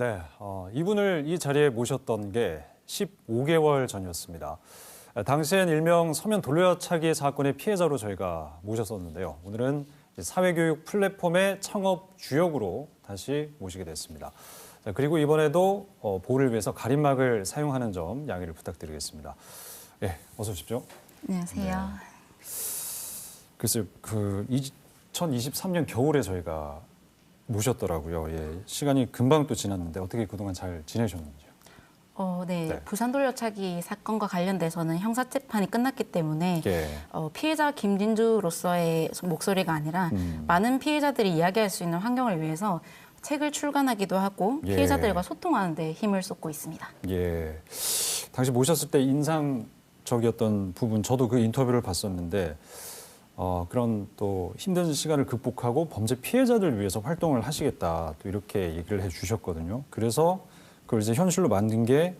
네, 어, 이분을 이 자리에 모셨던 게 15개월 전이었습니다. 아, 당시엔 일명 서면 돌려차기 사건의 피해자로 저희가 모셨었는데요. 오늘은 사회교육 플랫폼의 창업 주역으로 다시 모시게 됐습니다. 자, 그리고 이번에도 어, 보호를 위해서 가림막을 사용하는 점 양해를 부탁드리겠습니다. 예, 어서 오십시오. 안녕하세요. 글쎄요, 그 2023년 겨울에 저희가 모셨더라고요. 예, 시간이 금방 또 지났는데 어떻게 그동안 잘 지내셨는지요? 어, 네. 네. 부산 돌려차기 사건과 관련돼서는 형사 재판이 끝났기 때문에 예. 어, 피해자 김진주로서의 목소리가 아니라 음. 많은 피해자들이 이야기할 수 있는 환경을 위해서 책을 출간하기도 하고 예. 피해자들과 소통하는 데 힘을 쏟고 있습니다. 예. 당시 모셨을 때 인상적이었던 부분, 저도 그 인터뷰를 봤었는데, 어, 그런 또 힘든 시간을 극복하고 범죄 피해자들 위해서 활동을 하시겠다, 또 이렇게 얘기를 해 주셨거든요. 그래서 그걸 이제 현실로 만든 게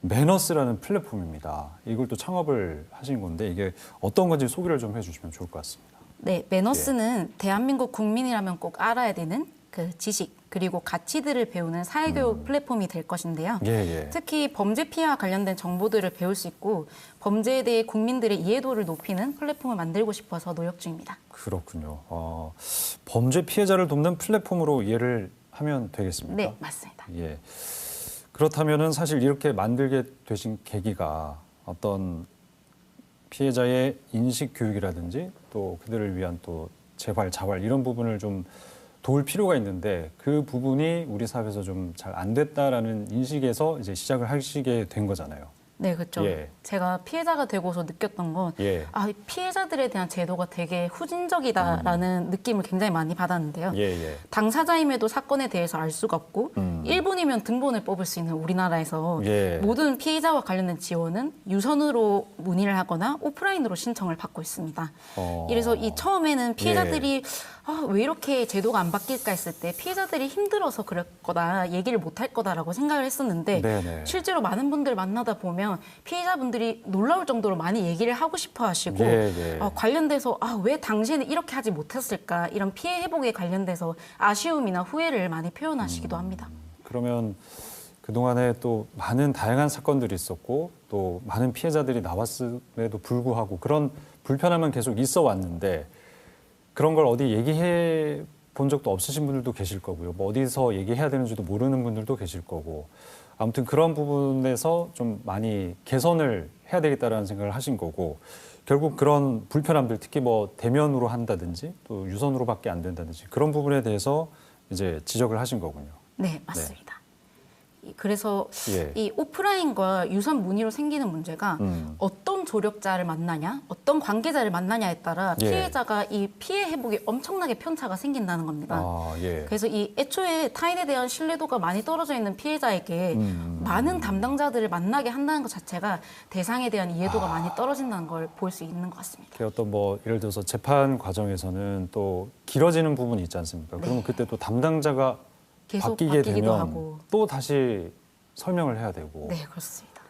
매너스라는 플랫폼입니다. 이걸 또 창업을 하신 건데, 이게 어떤 건지 소개를 좀 해주시면 좋을 것 같습니다. 네, 매너스는 대한민국 국민이라면 꼭 알아야 되는 그 지식 그리고 가치들을 배우는 사회교육 플랫폼이 될 것인데요. 예, 예. 특히 범죄 피해와 관련된 정보들을 배울 수 있고 범죄에 대해 국민들의 이해도를 높이는 플랫폼을 만들고 싶어서 노력 중입니다. 그렇군요. 어, 범죄 피해자를 돕는 플랫폼으로 이해를 하면 되겠습니까? 네, 맞습니다. 예. 그렇다면은 사실 이렇게 만들게 되신 계기가 어떤 피해자의 인식 교육이라든지 또 그들을 위한 또 재발, 자활 이런 부분을 좀 도울 필요가 있는데 그 부분이 우리 사회에서 좀 잘 안 됐다라는 인식에서 이제 시작을 하시게 된 거잖아요. 네, 그렇죠. 예. 제가 피해자가 되고서 느꼈던 건 예. 아, 이 피해자들에 대한 제도가 되게 후진적이다라는 느낌을 굉장히 많이 받았는데요. 음. 예, 예. 당사자임에도 사건에 대해서 알 수가 없고 음. 일 1분이면 등본을 뽑을 수 있는 우리나라에서 예. 모든 피해자와 관련된 지원은 유선으로 문의를 하거나 오프라인으로 신청을 받고 있습니다. 어. 이래서 이 처음에는 피해자들이 아, 왜 이렇게 제도가 안 바뀔까 했을 때 피해자들이 힘들어서 그럴 거다, 얘기를 못 할 거다라고 생각을 했었는데 네네. 실제로 많은 분들 만나다 보면 피해자분들이 놀라울 정도로 많이 얘기를 하고 싶어 하시고 예, 예. 어, 관련돼서 아, 왜 당신은 이렇게 하지 못했을까 이런 피해 회복에 관련돼서 아쉬움이나 후회를 많이 표현하시기도 합니다. 그러면 그동안에 또 많은 다양한 사건들이 있었고 또 많은 피해자들이 나왔음에도 불구하고 그런 불편함은 계속 있어 왔는데 그런 걸 어디 얘기해 본 적도 없으신 분들도 계실 거고요. 뭐 어디서 얘기해야 되는지도 모르는 분들도 계실 거고. 아무튼 그런 부분에서 좀 많이 개선을 해야 되겠다라는 생각을 하신 거고 결국 그런 불편함들 특히 뭐 대면으로 한다든지 또 유선으로밖에 안 된다든지 그런 부분에 대해서 이제 지적을 하신 거군요. 네, 맞습니다. 이- 그래서 예. 이 오프라인과 유선 문의로 생기는 문제가 음. 어떤 조력자를 만나냐, 어떤 관계자를 만나냐에 따라 예. 피해자가 이 피해 회복에 엄청나게 편차가 생긴다는 겁니다. 아, 예. 그래서 이 애초에 타인에 대한 신뢰도가 많이 떨어져 있는 피해자에게 음. 많은 담당자들을 만나게 한다는 것 자체가 대상에 대한 아. 이해도가 많이 떨어진다는 걸 볼 수 있는 것 같습니다. 그 어떤 뭐 예를 들어서 재판 과정에서는 또 길어지는 부분이 있지 않습니까? 그러면 그때 또 담당자가 네. 계속 바뀌게 바뀌기도 되면 하고. 또 다시 설명을 해야 되고 네, 그렇습니다.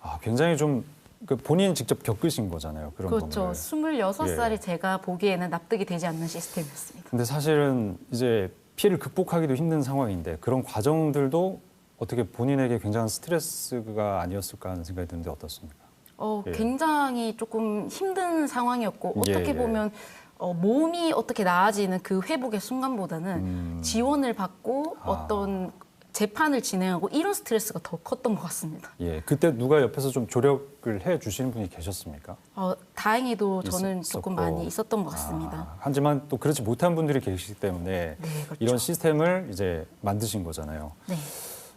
아, 굉장히 좀 그 본인 직접 겪으신 거잖아요. 그런 그렇죠. 거를. 26살이 예. 제가 보기에는 납득이 되지 않는 시스템이었습니다. 근데 사실은 이제 피해를 극복하기도 힘든 상황인데 그런 과정들도 어떻게 본인에게 굉장한 스트레스가 아니었을까 하는 생각이 드는데 어떻습니까? 어, 예. 굉장히 조금 힘든 상황이었고 예, 어떻게 예. 보면 어, 몸이 어떻게 나아지는 그 회복의 순간보다는 음. 지원을 받고 아. 어떤 재판을 진행하고 이런 스트레스가 더 컸던 것 같습니다. 예, 그때 누가 옆에서 좀 조력을 해 주시는 분이 계셨습니까? 어, 다행히도 저는 있었고. 조금 많이 있었던 것 같습니다. 아, 하지만 또 그렇지 못한 분들이 계시기 때문에 네, 그렇죠. 이런 시스템을 이제 만드신 거잖아요. 네.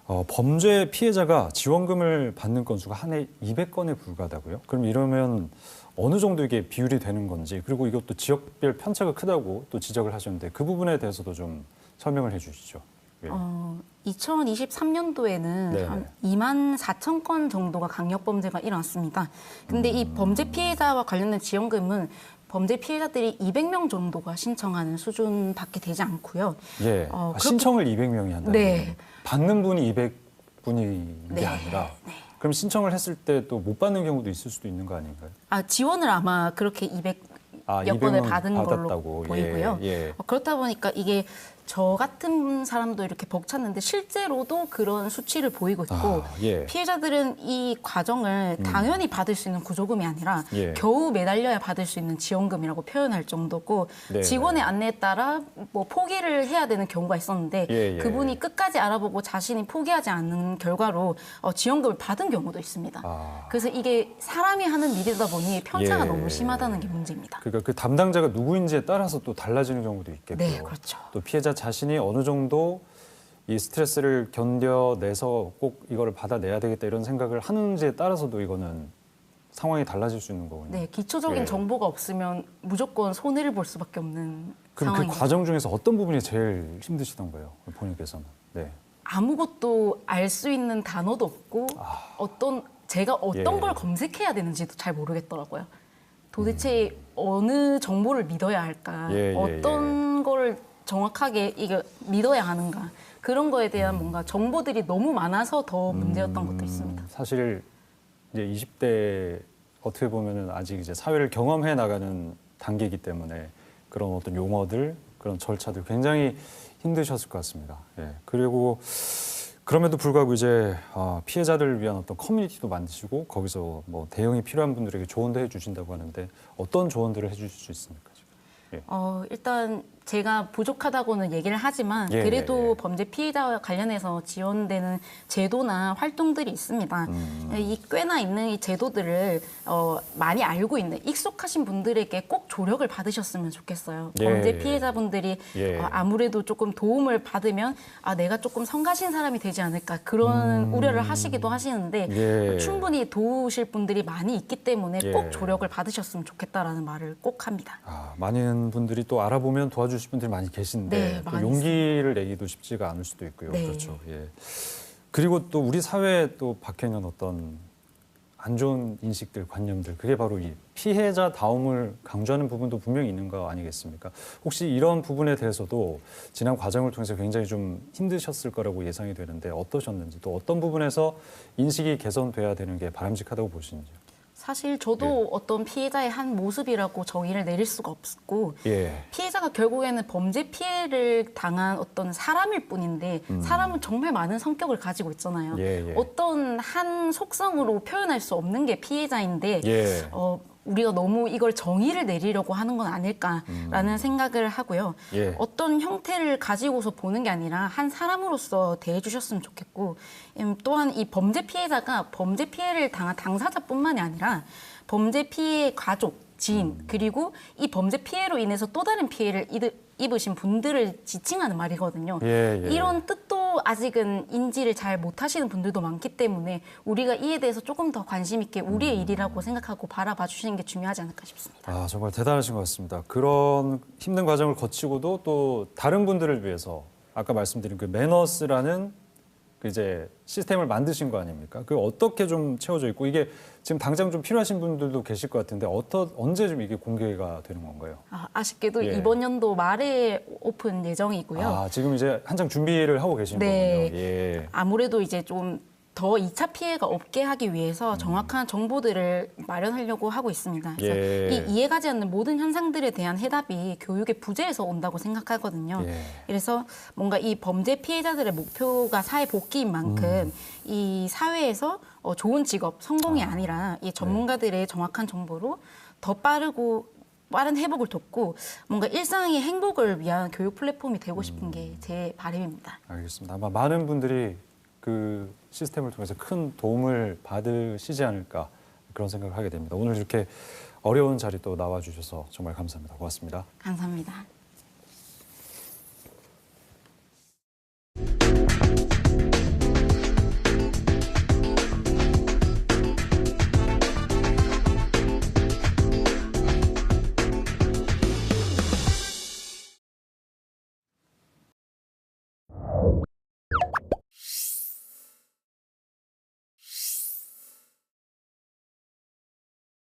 어, 범죄 피해자가 지원금을 받는 건수가 한 해 200건에 불과하다고요? 그럼 이러면 어느 정도 이게 비율이 되는 건지 그리고 이것도 지역별 편차가 크다고 또 지적을 하셨는데 그 부분에 대해서도 좀 설명을 해주시죠. 예. 어, 2023년도에는 네. 한 2만 4천 건 정도가 강력 범죄가 일어났습니다. 근데 이 음. 범죄 피해자와 관련된 지원금은 범죄 피해자들이 200명 정도가 신청하는 수준밖에 되지 않고요. 예. 어, 아, 그렇게- 신청을 200명이 한다는 네. 받는 분이 200분인 게 네. 아니라 네. 그럼 신청을 했을 때 또 못 받는 경우도 있을 수도 있는 거 아닌가요? 아, 지원을 아마 그렇게 200 아, 몇 번을 200명 받은 걸로 받았다고. 보이고요. 예, 예. 어, 그렇다 보니까 이게 저 같은 사람도 이렇게 벅찼는데 실제로도 그런 수치를 보이고 있고 아, 예. 피해자들은 이 과정을 당연히 받을 수 있는 구조금이 아니라 예. 겨우 매달려야 받을 수 있는 지원금이라고 표현할 정도고 네. 직원의 안내에 따라 뭐 포기를 해야 되는 경우가 있었는데 예, 예. 그분이 끝까지 알아보고 자신이 포기하지 않는 결과로 어, 지원금을 받은 경우도 있습니다. 아. 그래서 이게 사람이 하는 일이다 보니 편차가 예. 너무 심하다는 게 문제입니다. 그러니까 그 담당자가 누구인지에 따라서 또 달라지는 경우도 있겠고요. 네, 그렇죠. 또 피해자 자신이 어느 정도 이 스트레스를 견뎌내서 꼭 이거를 받아내야 되겠다 이런 생각을 하는지에 따라서도 이거는 상황이 달라질 수 있는 거군요. 네, 기초적인 예. 정보가 없으면 무조건 손해를 볼 수밖에 없는 그럼 그 상황입니다. 과정 중에서 어떤 부분이 제일 힘드시던 거예요? 본인께서는. 네. 아무것도 알 수 있는 단어도 없고 어떤 제가 어떤 아. 예. 걸 검색해야 되는지도 잘 모르겠더라고요. 도대체 어느 정보를 믿어야 할까? 음. 예, 예, 어떤 걸 정확하게 이게 믿어야 하는가? 그런 거에 음. 대한 뭔가 정보들이 너무 많아서 더 문제였던 것도 있습니다. 사실 이제 20대 어떻게 보면은 아직 이제 사회를 경험해 나가는 단계이기 때문에 그런 어떤 용어들, 그런 절차들 굉장히 힘드셨을 것 같습니다. 예. 그리고 그럼에도 불구하고 이제 아, 피해자들을 위한 어떤 커뮤니티도 만드시고 거기서 뭐 대응이 필요한 분들에게 조언도 해주신다고 하는데 어떤 조언들을 해주실 수 있습니까? 예. 어, 일단 제가 부족하다고는 얘기를 하지만 예, 그래도 예, 예. 범죄 피해자와 관련해서 지원되는 제도나 활동들이 있습니다. 음. 이 꽤나 있는 이 제도들을 어, 많이 알고 있는 익숙하신 분들에게 꼭 조력을 받으셨으면 좋겠어요. 예, 범죄 예. 피해자분들이 예. 어, 아무래도 조금 도움을 받으면 아 내가 조금 성가신 사람이 되지 않을까 그런 우려를 하시기도 하시는데 음. 예. 충분히 도우실 분들이 많이 있기 때문에 예. 꼭 조력을 받으셨으면 좋겠다라는 말을 꼭 합니다. 아, 많은 분들이 또 알아보면 도와주실 분들이 많이 계신데 네, 또 많이 용기를 내기도 쉽지가 않을 수도 있고요. 네. 그렇죠. 예. 그리고 또 우리 사회에 또 박혀 있는 어떤 안 좋은 인식들, 관념들 그게 바로 이 피해자 다움을 강조하는 부분도 분명히 있는 거 아니겠습니까? 혹시 이런 부분에 대해서도 지난 과정을 통해서 굉장히 좀 힘드셨을 거라고 예상이 되는데 어떠셨는지 또 어떤 부분에서 인식이 개선돼야 되는 게 바람직하다고 보시는지요? 사실 저도 예. 어떤 피해자의 한 모습이라고 정의를 내릴 수가 없고 예. 피해자가 결국에는 범죄 피해를 당한 어떤 사람일 뿐인데 사람은 정말 많은 성격을 가지고 있잖아요. 음. 예, 예. 어떤 한 속성으로 표현할 수 없는 게 피해자인데 예. 어, 우리가 너무 이걸 정의를 내리려고 하는 건 아닐까라는 생각을 하고요. 음. 예. 어떤 형태를 가지고서 보는 게 아니라 한 사람으로서 대해 주셨으면 좋겠고 음, 또한 이 범죄 피해자가 범죄 피해를 당한 당사자뿐만이 아니라 범죄 피해 가족, 지인 음. 그리고 이 범죄 피해로 인해서 또 다른 피해를 이드- 입으신 분들을 지칭하는 말이거든요. 예, 예. 이런 뜻도 아직은 인지를 잘 못하시는 분들도 많기 때문에 우리가 이에 대해서 조금 더 관심 있게 우리의 음. 일이라고 생각하고 바라봐 주시는 게 중요하지 않을까 싶습니다. 아, 정말 대단하신 것 같습니다. 그런 힘든 과정을 거치고도 또 다른 분들을 위해서 아까 말씀드린 그 매너스라는 그 이제 시스템을 만드신 거 아닙니까? 그 어떻게 좀 채워져 있고 이게 지금 당장 좀 필요하신 분들도 계실 것 같은데 어떠, 언제 좀 이게 공개가 되는 건가요? 아, 아쉽게도 예. 이번 연도 말에 오픈 예정이고요. 아, 지금 이제 한창 준비를 하고 계신 네. 거군요. 예. 아무래도 이제 좀 더 2차 피해가 없게 하기 위해서 정확한 정보들을 마련하려고 하고 있습니다. 그래서 예. 이 이해가지 않는 모든 현상들에 대한 해답이 교육의 부재에서 온다고 생각하거든요. 예. 그래서 뭔가 이 범죄 피해자들의 목표가 사회 복귀인 만큼 음. 이 사회에서 어, 좋은 직업, 성공이 아, 니라 네. 이 전문가들의 정확한 정보로 더 빠르고 빠른 회복을 돕고 뭔가 일상의 행복을 위한 교육 플랫폼이 되고 싶은 음. 게제 바람입니다. 알겠습니다. 아마 많은 분들이 그 시스템을 통해서 큰 도움을 받으시지 않을까 그런 생각을 하게 됩니다. 오늘 이렇게 어려운 자리 또 나와 주셔서 정말 감사합니다. 고맙습니다. 감사합니다.